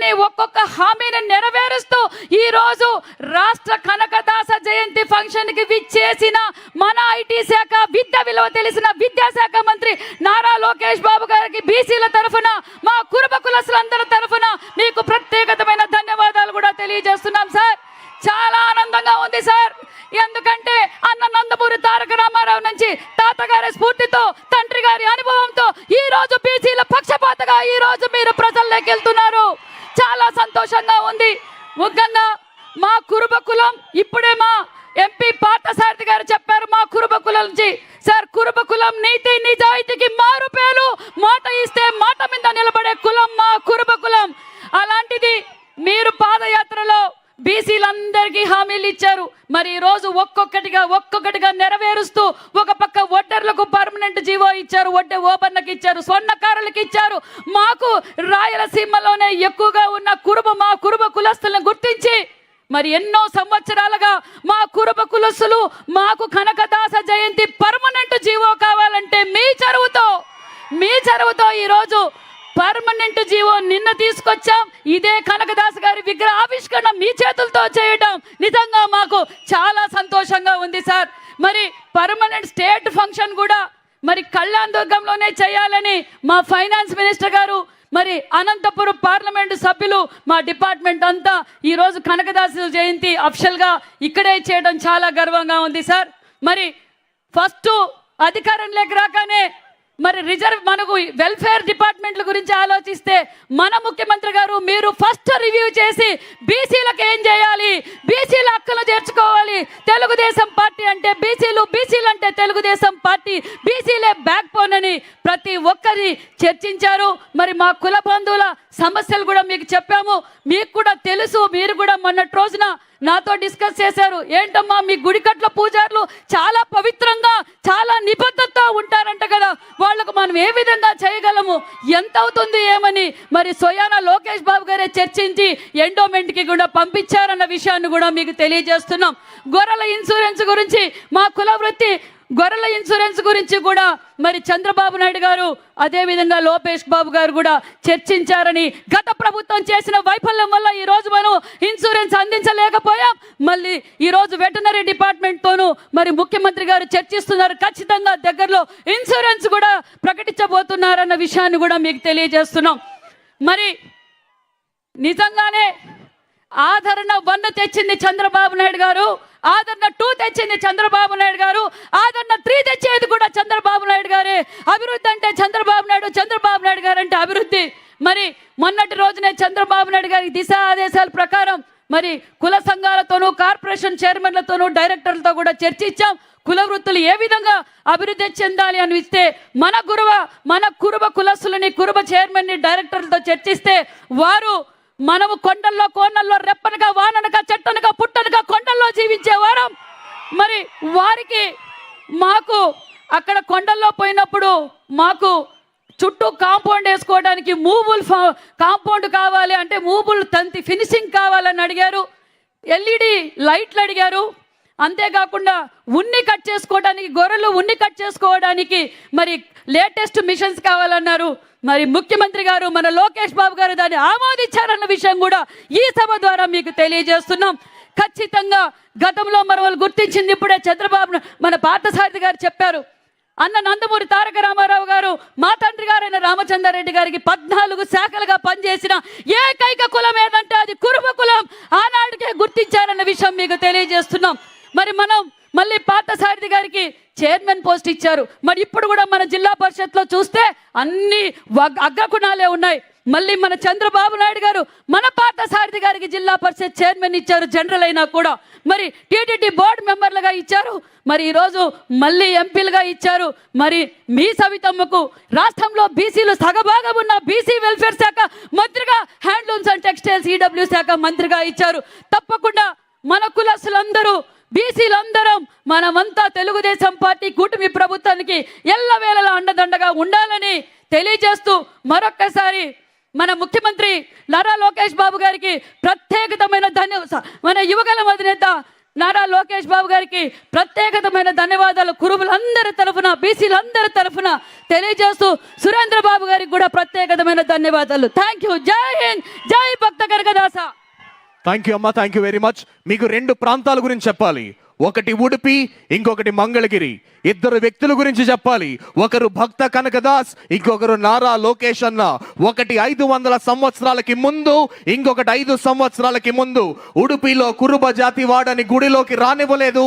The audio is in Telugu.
అనే ఒక్కొక్క హామీని నెరవేరుస్తూ ఈరోజు రాష్ట్ర కనకదాస జయంతి ఫంక్షన్కి విచ్చేసిన మన ఐటీ శాఖ విద్య విలువ తెలిసిన విద్యాశాఖ మంత్రి నారా లోకేష్ బాబు గారికి బీసీల తరఫున మా కురుబ కులసులందరి తరఫున మీకు ప్రత్యేకతమైన ధన్యవాదాలు కూడా తెలియజేస్తున్నాం సార్. చాలా ఆనందంగా ఉంది సార్. ఎందుకంటే అన్న నందమూరి తారక రామారావు నుంచి తాతగారి స్ఫూర్తితో తండ్రి గారి అనుభవంతో ఈ రోజు బీసీల పక్షపాతగా ఈ రోజు మీరు ప్రజల్లోకి వెళ్తున్నారు. సంతోషంగా ఉంది. ముఖ్యంగా మా కురుబ కులం ఇప్పుడే మా ఎంపీ పార్థసారథి గారు చెప్పారు మా కురుబ కులం నుంచి. సార్ కురుబ కులం నీతి నిజాయితీకి మారు పేరు మాట ఇస్తే మాట మీద నిలబడే కులం మా కురుబ కులం అలాంటిది మీరు పాదయాత్రలో బీసీలందరికీ హామీలు ఇచ్చారు మరి ఈ రోజు ఒక్కొక్కటిగా ఒక్కొక్కటిగా నెరవేరుస్తూ ఒక పక్క ఒడ్డర్లకు పర్మనెంట్ జీవో ఇచ్చారు ఒడ్డే ఓపెన్లకు ఇచ్చారు స్వర్ణకారులకు ఇచ్చారు. మాకు రాయలసీమలోనే ఎక్కువగా ఉన్న కురుబ మా కురుబ కులస్తులను గుర్తించి మరి ఎన్నో సంవత్సరాలుగా మా కురుబ కులస్తులు మాకు కనకదాస జయంతి పర్మనెంట్ జీవో కావాలంటే మీ చరువుతో మీ చరువుతో ఈరోజు పర్మనెంట్ జీవో నిన్న తీసుకొచ్చాం. ఇదే కనకదాస్ గారి విగ్రహ ఆవిష్కరణ మీ చేతులతో చేయడం నిజంగా మాకు చాలా సంతోషంగా ఉంది సార్. మరి పర్మనెంట్ స్టేట్ ఫంక్షన్ కూడా మరి కళ్యాణ్ దుర్గంలోనే చేయాలని మా ఫైనాన్స్ మినిస్టర్ గారు మరి అనంతపురం పార్లమెంటు సభ్యులు మా డిపార్ట్మెంట్ అంతా ఈరోజు కనకదాసు జయంతి అఫిషియల్గా ఇక్కడే చేయడం చాలా గర్వంగా ఉంది సార్. మరి ఫస్ట్ అధికారంలోకి రాగానే మరి రిజర్వ్ మనకు వెల్ఫేర్ డిపార్ట్మెంట్ల గురించి ఆలోచిస్తే మన ముఖ్యమంత్రి గారు మీరు ఫస్ట్ రివ్యూ చేసి బీసీలకు ఏం చేయాలి? బీసీల హక్కులు చేర్చుకోవాలి తెలుగుదేశం పార్టీ అంటే బీసీలు బీసీలు అంటే తెలుగుదేశం పార్టీ. బీసీలే బ్యాక్ బోన్ అని ప్రతి ఒక్కరి చర్చించారు. మరి మా కుల బంధువుల సమస్యలు కూడా మీకు చెప్పాము. మీకు కూడా తెలుసు మీరు కూడా మొన్నటి రోజున నాతో డిస్కస్ చేశారు. ఏంటమ్మా మీ గుడికట్ల పూజారులు చాలా పవిత్రంగా చాలా నిబద్ధతతో ఉంటారంట కదా. వాళ్ళకు మనం ఏ విధంగా చేయగలము? ఎంత అవుతుంది ఏమని? మరి సోయానా లోకేష్ బాబు గారే చర్చించి ఎండోమెంట్కి కూడా పంపించారన్న విషయాన్ని కూడా మీకు తెలియజేస్తున్నాం. గొర్రెల ఇన్సూరెన్స్ గురించి మా కుల వృత్తి గొర్రెల ఇన్సూరెన్స్ గురించి కూడా మరి చంద్రబాబు నాయుడు గారు అదేవిధంగా లోపేష్ బాబు గారు కూడా చర్చించారని గత ప్రభుత్వం చేసిన వైఫల్యం వల్ల ఈ రోజు మనం ఇన్సూరెన్స్ అందించలేకపోయాం. మళ్ళీ ఈరోజు వెటనరీ డిపార్ట్మెంట్తోనూ మరి ముఖ్యమంత్రి గారు చర్చిస్తున్నారు. ఖచ్చితంగా దగ్గరలో ఇన్సూరెన్స్ కూడా ప్రకటించబోతున్నారన్న విషయాన్ని కూడా మీకు తెలియజేస్తున్నాం. మరి నిజంగానే ఆదరణ వన్ తెచ్చింది చంద్రబాబు నాయుడు గారు ఆదరణ టూ తెచ్చింది చంద్రబాబు నాయుడు గారు ఆదరణ త్రీ తెచ్చేది కూడా చంద్రబాబు నాయుడు గారే. అభివృద్ధి అంటే చంద్రబాబు నాయుడు చంద్రబాబు నాయుడు గారు అంటే అభివృద్ధి. మరి మొన్నటి రోజునే చంద్రబాబు నాయుడు గారి దిశ ఆదేశాల ప్రకారం మరి కుల సంఘాలతోనూ కార్పొరేషన్ చైర్మన్లతోనూ డైరెక్టర్లతో కూడా చర్చించాం. కుల వృత్తులు ఏ విధంగా అభివృద్ధి చెందాలి అని ఇస్తే మన గురువ మన కురుబ కులస్తులని కురుబ చైర్మన్ని డైరెక్టర్లతో చర్చిస్తే వారు మనము కొండల్లో కోనల్లో రెప్పనగా వాననగా చెట్టనగా పుట్టనగా కొండల్లో జీవించేవారం మరి వారికి మాకు అక్కడ కొండల్లో పోయినప్పుడు మాకు చుట్టూ కాంపౌండ్ వేసుకోవడానికి మూబుల్ కాంపౌండ్ కావాలి అంటే మూబుల్ తంతి ఫినిషింగ్ కావాలని అడిగారు. ఎల్ఈడి లైట్లు అడిగారు. అంతేకాకుండా ఉన్ని కట్ చేసుకోవడానికి గొర్రెలు ఉన్ని కట్ చేసుకోవడానికి మరి లేటెస్ట్ మిషన్స్ కావాలన్నారు. మరి ముఖ్యమంత్రి గారు మన లోకేష్ బాబు గారు దాన్ని ఆమోదించారన్న విషయం కూడా ఈ సభ ద్వారా మీకు తెలియజేస్తున్నాం. ఖచ్చితంగా గతంలో మన వాళ్ళు గుర్తించింది ఇప్పుడే చంద్రబాబు మన పార్థసారథి గారు చెప్పారు. అన్న నందమూరి తారక రామారావు గారు మా తండ్రి గారైన రామచంద్రారెడ్డి గారికి పద్నాలుగు శాఖలుగా పనిచేసిన ఏకైక కులం ఏదంటే అది కురుబ కులం ఆనాటికే గుర్తించారన్న విషయం మీకు తెలియజేస్తున్నాం మరి మనం మళ్ళీ పార్థసారథి గారికి చైర్మన్ పోస్ట్ ఇచ్చారు. మరి ఇప్పుడు కూడా మన జిల్లా పరిషత్లో చూస్తే అన్ని అగ్రకుణాలే ఉన్నాయి. మళ్ళీ మన చంద్రబాబు నాయుడు గారు మన పార్థసారథి గారికి జిల్లా పరిషత్ చైర్మన్ ఇచ్చారు జనరల్ అయినా కూడా. మరి టీటీడీ బోర్డు మెంబర్లుగా ఇచ్చారు మరి ఈరోజు మళ్ళీ ఎంపీలుగా ఇచ్చారు. మరి మీ సవితమ్మకు రాష్ట్రంలో బీసీలు సగభాగం ఉన్న బీసీ వెల్ఫేర్ శాఖ మంత్రిగా హ్యాండ్లూమ్స్ అండ్ టెక్స్టైల్స్ ఈడబ్ల్యూ శాఖ మంత్రిగా ఇచ్చారు. తప్పకుండా మన కులస్తులందరూ బీసీలందరం మనమంతా తెలుగుదేశం పార్టీ కూటమి ప్రభుత్వానికి ఎల్లవేళలా అండదండగా ఉండాలని తెలియజేస్తూ మరొక్కసారి మన ముఖ్యమంత్రి నారా లోకేష్ బాబు గారికి ప్రత్యేకతమైన ధన్య మన యువగల అధినేత నారా లోకేష్ బాబు గారికి ప్రత్యేకతమైన ధన్యవాదాలు కురువులందరి తరఫున బీసీలందరి తరఫున తెలియజేస్తూ సురేంద్ర బాబు గారికి కూడా ప్రత్యేకతమైన ధన్యవాదాలు. Thank you Jai Hind. Jai Bhakta Kanakadasa thank you అమ్మా థ్యాంక్ యూ వెరీ మచ్ మీకు రెండు ప్రాంతాల గురించి చెప్పాలి. ఒకటి ఉడిపి ఇంకొకటి మంగళగిరి. ఇద్దరు వ్యక్తుల గురించి చెప్పాలి. ఒకరు భక్త కనకదాస్ ఇంకొకరు నారా లోకేష్ అన్న. ఒకటి ఐదు వందల సంవత్సరాలకి ముందు ఇంకొకటి ఐదు సంవత్సరాలకి ముందు. ఉడుపిలో కురుబ జాతి వాడని గుడిలోకి రానివ్వలేదు.